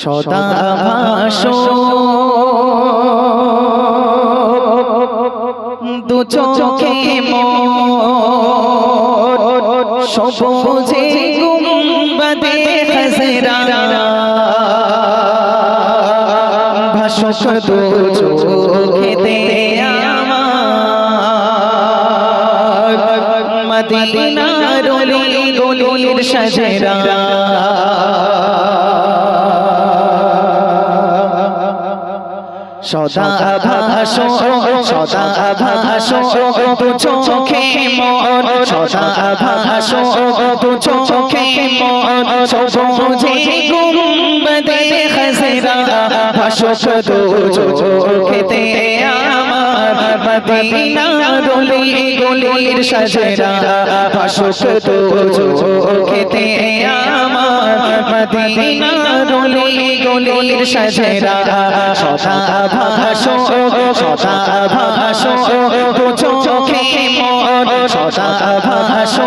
সদা ভাসো। দু চোখে সবুজে গুম্বাদে খজরা ভাসক দু চোখেতে আমার। মদিনার অলি গলির সাজরা। সদা ভাসো সদা ভাসো তু চোখে মন সদা ভাসো তু চোখে মন সবুজে গুম্বদে খজরা। ভাসো তু চোখেতে আমার মদিনা গলি গলির সাজরা ভাসো তু চোখেতে আমার মদিনা গলি গলির সাজরা সদা ভাসো সদা দু চোখে মন সদা ভাসো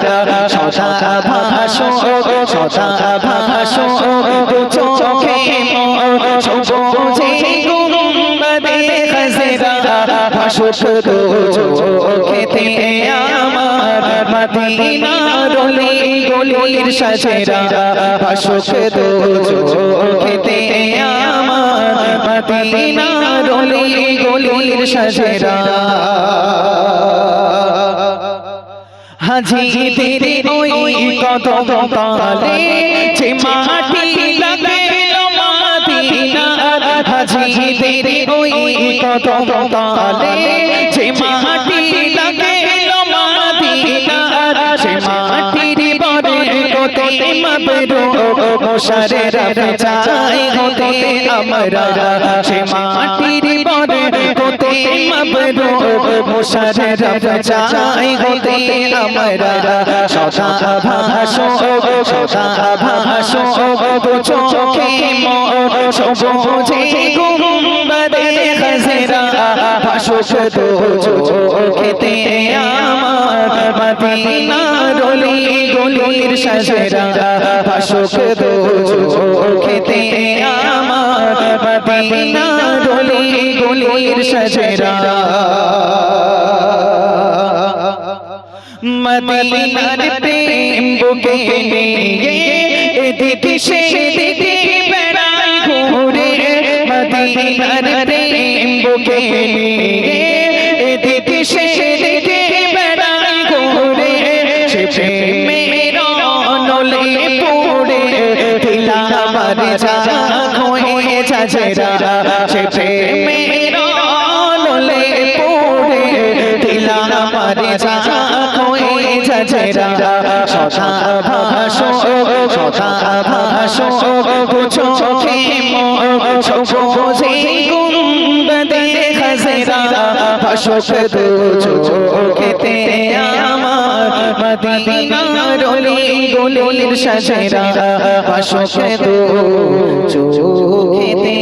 সদা ভাসো সদা ভাসো দু চোখে সবুজে গুম্বদে খজরা ভাসো দু চোখেতে আমার। মদিনা রলি গলির সাজেরা ভাসো দু চোখেতে আমার। মদিনা রলি গলির হাজি তেরে ওই কদম তালে যে মাটি লাগেল মাদিনা হাজি তেরে ওই কদম তালে যে মাটি কোতে মাবরু মোশারে রবে চাই হতে আমরা সে মাটির বরে কোতে মাবরু মোশারে রবে চাই হতে আমরা সদা ভাসো সদা ভাসো চোখে মন সবুজে গুম্বদে খজরা ভাসো দু চোখেতে আমার মদিনা গলির সাজরা ভাসো দু চোখেতে আমার মদিনা রলি গলির সাজরা মদিনার প্রেম বুকে নিয়ে এদিকে সেদিকে বেড়াই ঘুরে। মদিনার প্রেম বুকে নিয়ে আমার যা হয়ে যাজরা সে প্রেমের নলে পড়ে। দিলা আমার যা হয়ে যাজরা সদা ভাসো গুম্বদে খজরা ভাসো দু চোখেতে আমার মদিনা রলি গলির সাজরা ভাসো দু চোখেতে